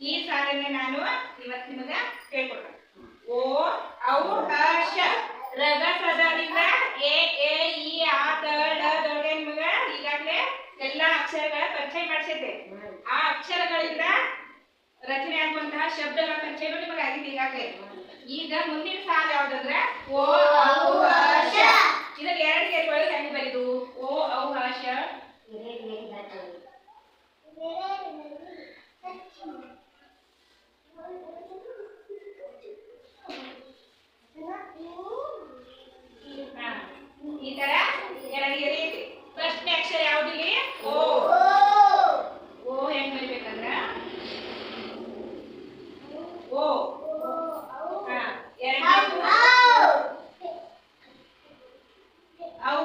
ಈ ಸಾರನ್ನ ನಾನು ಇವತ್ತು ನಿಮಗೆ ಹೇಳ್ಕೊಡ್ತೇನೆ. ಓ ಅವು ಹರ್ಷ ರಗ ಸದದಿಂದ ಎ ಎ ಈ ಆ, ತ, ಳ ನಿಮಗೆ ಈಗಾಗಲೇ ಎಲ್ಲ ಅಕ್ಷರಗಳ ಪರಿಚಯ ಮಾಡಿಸಿದ್ದೆ. ಆ ಅಕ್ಷರಗಳಿಂದ ರಚನೆ ಆಗುವಂತಹ ಶಬ್ದಗಳ ಪರಿಚಯಗಳು ನಿಮಗೆ ಆಗಿದೆ ಈಗಾಗಲೇ. ಈಗ ಮುಂದಿನ ಸಾಲ ಯಾವ್ದಂದ್ರೆ ಓ ಅವು ಇದಕ್ಕೆ ಎರಡು ಸೇರ್ಕೊಳ್ಳಿ ಹೆಂಗೆ ಬರೀ ಎರಡು ಗೆರೆ ಇದೆ ಫಸ್ಟ್ನೇ ಅಕ್ಷರ ಯಾವ್ದಿಲ್ಲಿ ಓ ಓ ಹೆಂಗ್ ಬರಿಬೇಕಂದ್ರ ಓ ಹಾ ಎರಡನೇದು ಔ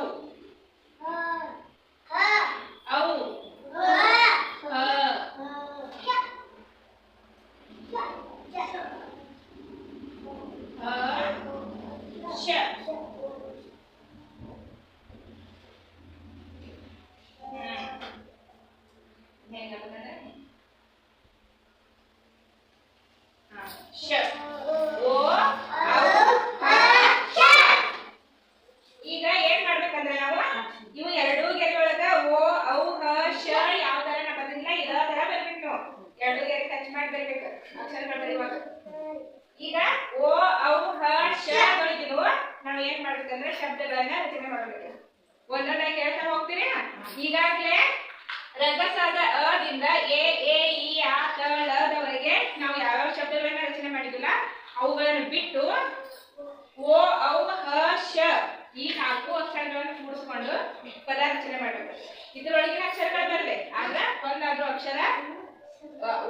ಔ ಹ ಹ ಶ ಹ್ಮ್. ಹೆಂಗಾಗ್ತದೆ? ಹಾ, ಶ. ಓ, ಔ, ಹ, ಶ. ಈಗ ಏನ್ ಮಾಡ್ಬೇಕಂದ್ರೆ ನಾವು ಇವು ಎರಡೂ ಗೆರೆಯೊಳಗ ಓ ಔ ಹ ಶ ಯಾವ ತರ ನಾ ಬಂದಿಲ್ಲ ಇದ ತರ ಬರ್ಬೇಕು ನೀವು ಎರಡು ಗೆರೆ ಟಚ್ ಮಾಡಿ ಅಕ್ಷರಗಳು ಬರೆಯುವಾಗ ಈಗ ಓ ಔ ಹ ನಾವು ಏನ್ ಮಾಡ್ಬೇಕಂದ್ರೆ ಶಬ್ದಗಳನ್ನ ರಚನೆ ಮಾಡ್ಬೇಕು. ಒಂದೊಂದಾಗಿ ಹೇಳ್ತಾ ಹೋಗ್ತೀರಿ? ಈಗಾಗಲೇ ರಗಸಾದ ಅದಿಂದ ಎ ಎ ಇ ಆ ಕ ಳ ದವರೆಗೆ ನಾವು ಯಾವ್ಯಾವ ಶಬ್ದಗಳನ್ನ ರಚನೆ ಮಾಡಿದಿಲ್ಲ ಅವುಗಳನ್ನು ಬಿಟ್ಟು ಓ ಔ ಹ ಈ ನಾಲ್ಕು ಅಕ್ಷರಗಳನ್ನು ಕೂಡಿಸ್ಕೊಂಡು ಪದ ರಚನೆ ಮಾಡಬೇಕು. ಇದರೊಳಗಿನ ಅಕ್ಷರಗಳು ಬರಲಿ. ಆದ್ರೆ ಒಂದಾದ್ರೂ ಅಕ್ಷರ ಅ,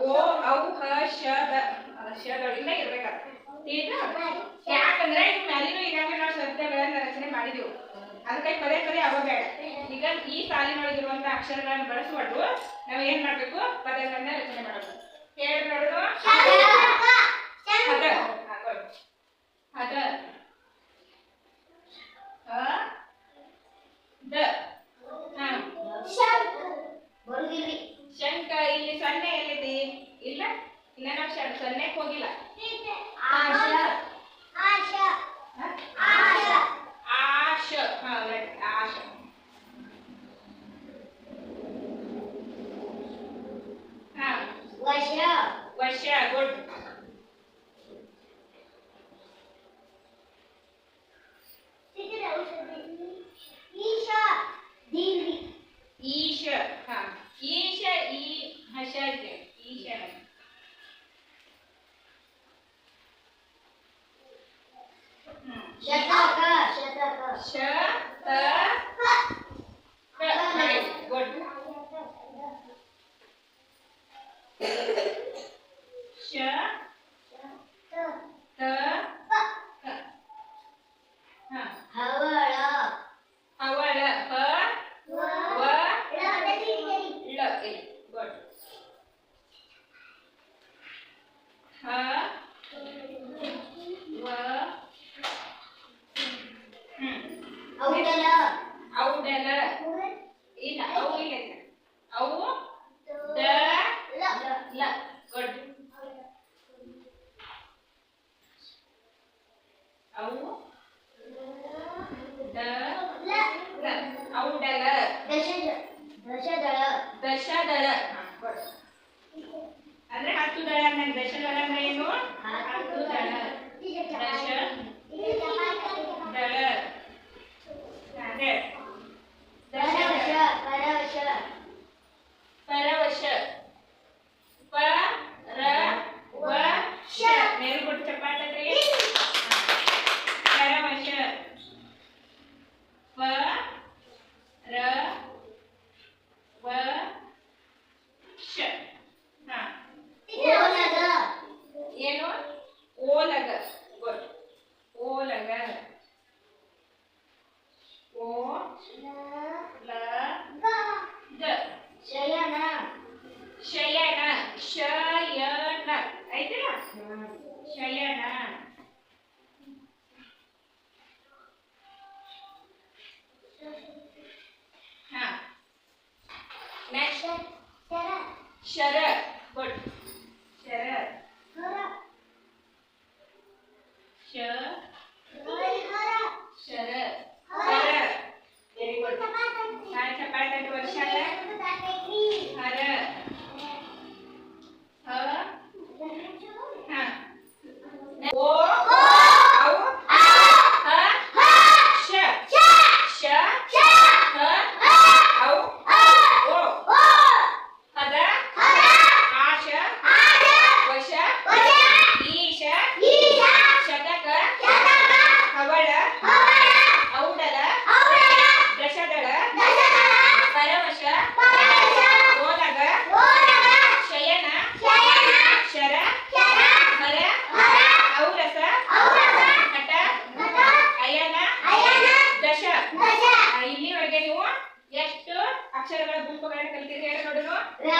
ಓ ಅವು ಹ ಶ ದ ಶಗಳಿಂದ ಇರ್ಬೇಕಾಗ್ತದೆ ಈಗ ಯಾಕಂದ್ರೆ ಇದು ಮ್ಯಾಲಿನೂ ಈಗಾಗಲೇ ನಾವು ಶಬ್ದಗಳನ್ನ ರಚನೆ ಮಾಡಿದೆವು ಅದಕ್ಕೆ ಪದೇ ಪದೇ ಅವ ಬೇಡ ಈಗ ಈ ಸಾಲಿನೊಳಗಿರುವಂತ ಅಕ್ಷರಗಳನ್ನು ಬಳಸಿಕೊಂಡು ನಾವು ಏನ್ ಮಾಡ್ಬೇಕು ಪದಗಳನ್ನ ರಚನೆ ಮಾಡಬೇಕು ಹೇಳಿ ನೋಡುದು ಹದ ಹಾಕೊಳ್ಳಿ. ಹದ ಹ ದ ಹಾ ಶಂಕ ಇಲ್ಲಿ ಸೊನ್ನೆ ಎಲ್ಲಿದೆ ಇಲ್ಲ? ಇಲ್ಲ ನಾವು ಸೊನ್ನೆ ಸೊನ್ನೆಗೆ ಹೋಗಿಲ್ಲ ಹ್ಮ್. ಶ ತ ಕ right. good ಶ ತ ಕ ಹಾ ಹವಳ ಹ ವ ಳ ಇಲ್ಲಿ ಗುಡ್ ಹ ವ ಹ್ಮ್ ಔಡಲ ಇಲ್ಲ ಅವು ಇಲ್ಲ ಇಲ್ಲ. ಅವು ದ ಲ ಗುಡ್ ಅವು ದ ಲ ದಶದಳ good. ಅಂದ್ರೆ ಹತ್ತು ದಳ ದಶದಳ शरद. बट ಅಕ್ಷರಗಳ